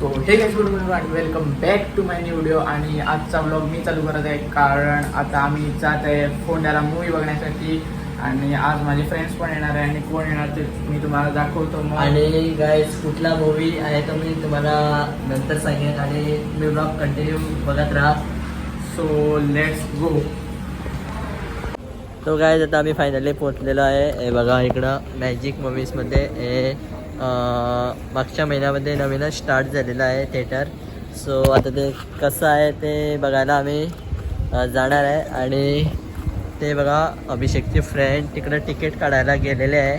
तो हे गुड आणि welcome back to my new video आणि आजचा व्लॉग मी चालू करत आहे कारण आता आम्ही जात आहे फोंड्याला मूवी बघण्यासाठी. आणि आज माझे फ्रेंड्स पण येणार आहे आणि कोण येणार ते मी तुम्हाला दाखवतो मग. आणि गाईज कुठला मूवी आहे तो मी तुम्हाला नंतर सांगेन आणि मी ब्लॉग कंटिन्यू बघत राहा. सो लेट्स गो तो गाईज आता आम्ही फायनली पोहोचलेलो आहे. हे बघा इकडं मॅजिक मूवीजमध्ये मागच्या महिन्यामध्ये नवीनच स्टार्ट झालेलं आहे थिएटर सो आता ते कसं आहे ते बघायला आम्ही जाणार आहे. आणि ते बघा अभिषेकचे फ्रेंड तिकडं तिकीट काढायला गेलेले आहे.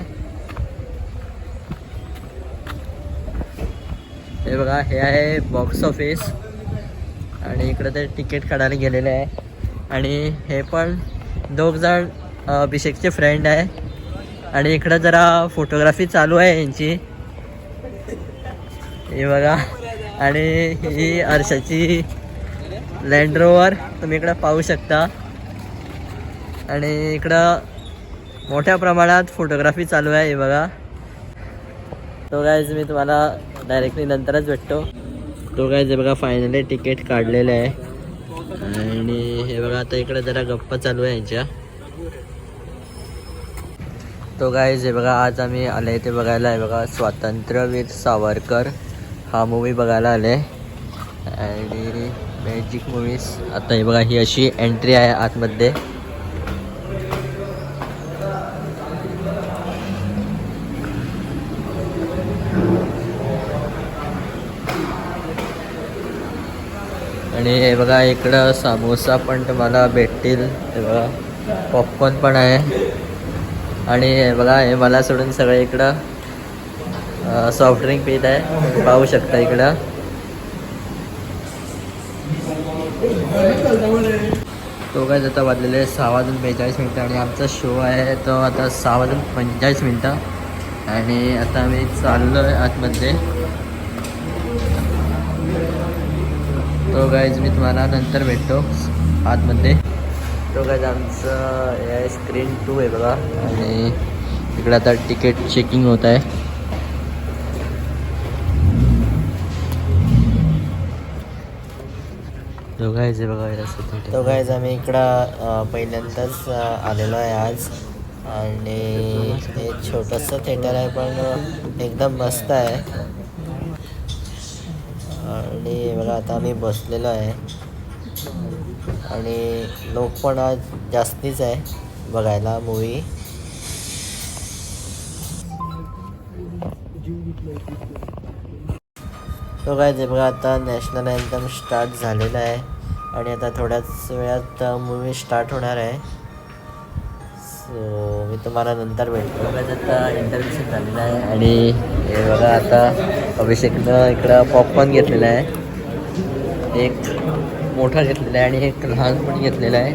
हे बघा हे आहे बॉक्स ऑफिस आणि इकडं ते तिकीट काढायला गेलेले आहे. आणि हे पण दोघ जण अभिषेकचे फ्रेंड आहे. आणि इकडं जरा फोटोग्राफी चालू आहे यांची. हे बघा. आणि ही आरशाची लँड रोवर तुम्ही इकडं पाहू शकता. आणि इकडं मोठ्या प्रमाणात फोटोग्राफी चालू आहे हे बघा. तो गायज मी तुम्हाला डायरेक्टली नंतरच भेटतो. तो गायज हे बघा फायनली तिकीट काढलेलं आहे. आणि हे बघा आता इकडे जरा गप्पा चालू आहे यांच्या. तो गायज हे बघा आज आम्ही आले ते बघायला आहे बघा स्वातंत्र्यवीर सावरकर. हा मूवी बघायला आले आणि मॅजिक मूवीज आता हे बघा ही अशी एंट्री आहे आतमध्ये. आणि हे बघा इकडं सामोसा पण तुम्हाला भेटतील. हे बघा पॉपकॉर्न पण आहे. आणि हे बघा हे मला सोडून सगळे इकडं. सॉफ्ट ड्रिंक पीत आहे. पाहू शकता इकडं. तो काय आता वाजलेले सहा वाजून बेचाळीस मिनटं आणि आमचा शो आहे. तो आता सहा वाजून पंचेचाळीस मिनटं. आणि आता आम्ही चाललो आहे आतमध्ये. तो गाईज मी तुम्हाला नंतर भेटतो आतमध्ये. तो गाईज आमचं हे स्क्रीन टू आहे बघा. आणि इकडे आता तिकीट चेकिंग होत आहे. तो गाईज बघा तो आम्ही इकडं पहिल्यांदाच आलेलो आहे आज. आणि हे छोटंसं थिएटर आहे पण एकदम मस्त आहे. आणि हे बघा आता आम्ही बसलेलो आहे. आणि लोक पण आज जास्तीच आहे बघायला मूवी तो काय ते बघा आता नॅशनल अँथम स्टार्ट झालेला आहे आणि आता थोड्याच वेळात मूवी स्टार्ट होणार आहे. सो मी तुम्हाला नंतर भेटतो. बघा आता इंटरव्ह्यू झालेला आहे आणि हे बघा आता अभिषेकनं इकडं पॉपकॉर्न घेतलेला आहे. एक मोठा घेतलेला आहे आणि एक लहान पण घेतलेला आहे.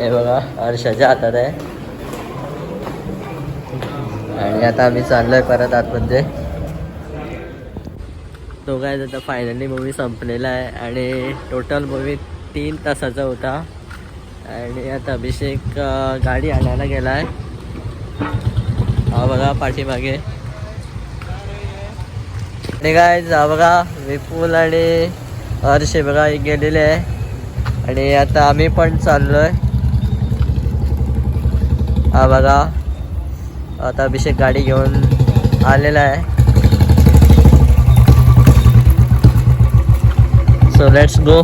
हे बघा हर्षाच्या हातात आहे. आणि आता आम्ही चाललो आहे परत आतमध्ये. तो काय आता फायनली मूवी संपलेला आहे आणि टोटल मूवी तीन तासाचा होता. आणि आता अभिषेक गाडी आणायला गेला आहे हा बघा पाठीमागे. आणि काय हा बघा विपुल आणि हर्ष बघा एक गेलेले आहे. आणि आता आम्ही पण चाललो आहे हा बघा. आता अभिषेक गाडी घेऊन आलेला आहे. सो let's गो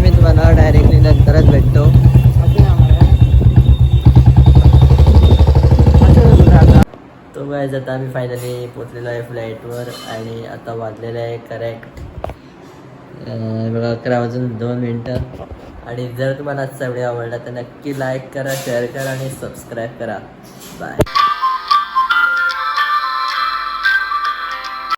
मी तुम्हाला भेटतो. तो आता आम्ही फायनली पोचलेलो आहे फ्लाईटवर आणि आता वाजलेलं आहे करेक्ट बघा अकरा वाजून दोन मिनटं. आणि जर तुम्हाला आजचा व्हिडिओ आवडला तर नक्की लाईक करा शेअर करा आणि सबस्क्राईब करा. बाय